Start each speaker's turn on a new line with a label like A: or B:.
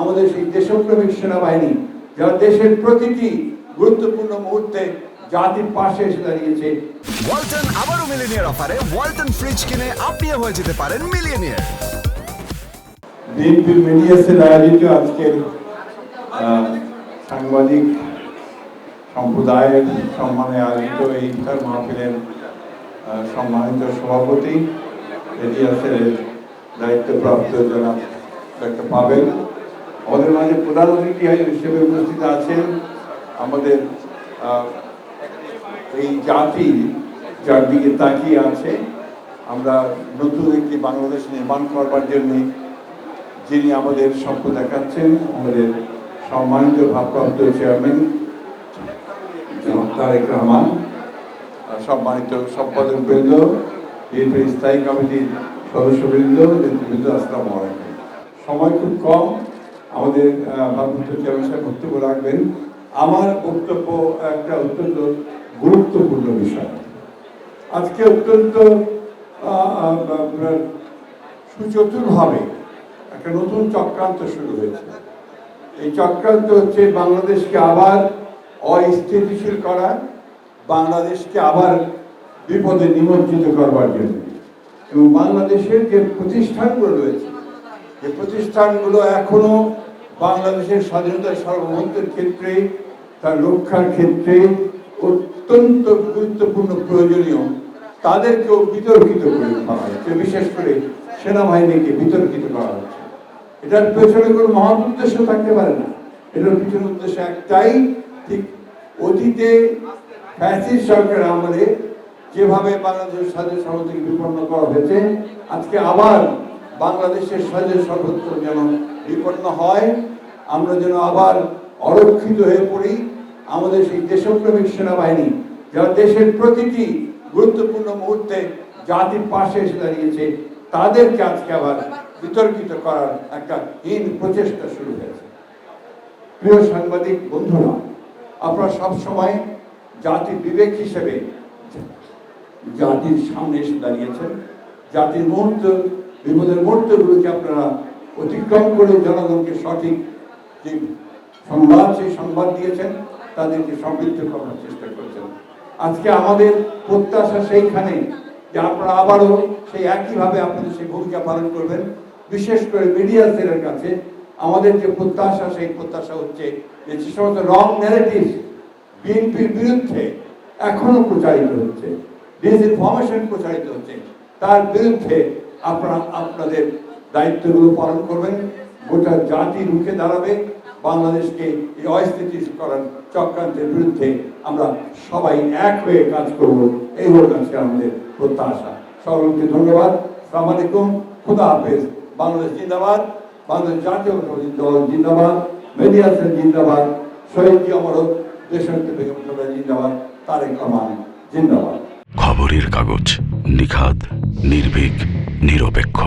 A: আমাদের সেই দেশপ্রেমিক সেনাবাহিনী যারা দেশের প্রতিটি গুরুত্বপূর্ণ মুহূর্তে জাতির পাশে এসে দাঁড়িয়েছে।
B: ওয়ালটন আবারও মিলিনিয়ার অফারে ওয়ালটন ফ্রিজ কিনে আপনিও হয়ে যেতে পারেন মিলিয়নিয়ার।
A: বিএনপি মিডিয়া সেল আয়োজিত আজকের সাংবাদিক সম্প্রদায়ের সম্মানে আয়োজিত এই ইফতার মাহফিলের সম্মানিত সভাপতি মিডিয়া সেলের দায়িত্বপ্রাপ্ত জনাব ডক্টর পাবেল। আমাদের মাঝে প্রধান অতিথি হিসেবে উপস্থিত আছেন আমাদের এই জাতি যার দিকে তাকিয়ে আছে। আমরা নতুন একটি বাংলাদেশ নির্মাণ করবার জন্যে যিনি আমাদের স্বপ্ন দেখাচ্ছেন, আমাদের সম্মানিত ভারপ্রাপ্ত চেয়ারম্যান তারেক রহমান সম্মানিত সম্পাদক বৃন্দ স্থায়ী কমিটির সদস্যবৃন্দ, নেতৃবৃন্দ, আসসালাম আলাইকুম। সময় খুব কম। আমাদের ভারপ্রাপ্ত চেয়ারম্যান সাহেব বক্তব্য রাখবেন। আমার বক্তব্য একটা অত্যন্ত গুরুত্বপূর্ণ বিষয়। আজকে অত্যন্ত সুচতুরভাবে একটা নতুন চক্রান্ত শুরু হয়েছে। এই চক্রান্ত হচ্ছে বাংলাদেশকে আবার অস্থিতিশীল করা, বাংলাদেশকে আবার বিপদে নিমজ্জিত করবার জন্য। এবং বাংলাদেশের যে প্রতিষ্ঠানগুলো রয়েছে, যে প্রতিষ্ঠানগুলো এখনও বাংলাদেশের স্বাধীনতা সার্বভৌমত্বের ক্ষেত্রে, তার রক্ষার ক্ষেত্রে অত্যন্ত গুরুত্বপূর্ণ প্রয়োজনীয়, তাদেরকেও বিতর্কিত করে ফেলা হচ্ছে বিশেষ করে সেনাবাহিনীকে বিতর্কিত করা হচ্ছে। এটার পেছনে কোনো মহান উদ্দেশ্য থাকতে পারে না। এটার পিছনে উদ্দেশ্য একটাই, ঠিক অতীতে ফ্যাসিস সরকারের আমলে যেভাবে বাংলাদেশের স্বাধীন সর্বত্রকে বিপন্ন করা হয়েছে, আজকে আবার বাংলাদেশের স্বাধীন সর্বত্র যেন বিপন্ন হয়, আমরা যেন আবার অরক্ষিত হয়ে পড়ি। আমাদের সেই দেশপ্রেমিক সেনাবাহিনী, যারা দেশের প্রতিটি গুরুত্বপূর্ণ মুহূর্তে জাতির পাশে এসে দাঁড়িয়েছে, তাদেরকে আজকে আবার বিতর্কিত করার একটা হীন প্রচেষ্টা শুরু হয়েছে। প্রিয় সাংবাদিক বন্ধুরা, আপনারা সব সময় জাতির বিবেক হিসেবে জাতির সামনে এসে দাঁড়িয়েছেন, জাতির মুহূর্ত বিপদের মুহূর্তগুলোকে আপনারা অতিক্রম করে জনগণকে সঠিক যে সংবাদ, সেই সংবাদ দিয়েছেন, তাদেরকে সমৃদ্ধ করার চেষ্টা করেছেন। আজকে আমাদের প্রত্যাশা সেইখানে যে আপনারা আবারও সেই একইভাবে আপনাদের সেই ভূমিকা পালন করবেন। বিশেষ করে মিডিয়া সেলের কাছে আমাদের যে প্রত্যাশা, সেই প্রত্যাশা হচ্ছে যে যে সমস্ত রং ন্যারেটিভ বিএনপির বিরুদ্ধে এখনও প্রচারিত হচ্ছে ডিসইনফরমেশন প্রচারিত হচ্ছে, তার বিরুদ্ধে আপনারা আপনাদের দায়িত্বগুলো পালন করবেন। গোটা জাতি রুখে দাঁড়াবে। বাংলাদেশকে এই অস্থিতিশীল করার চক্রান্তের বিরুদ্ধে আমরা সবাই এক হয়ে কাজ করব। এই হল আজকে আমাদের প্রত্যাশা। সকলকে ধন্যবাদ। সালাম আলাইকুম। খুদা হাফেজ। বাংলাদেশ জিন্দাবাদ। বাংলাদেশ জাতীয় দল জিন্দাবাদ। মেডিয়া জিন্দাবাদ। শহীদ অমরত। দেশান্ত বেগম জিন্দাবাদ। তারেক রহমান জিন্দাবাদ।
C: খবরের কাগজ নিখাদ, নির্ভীক। নিরপেক্ষ।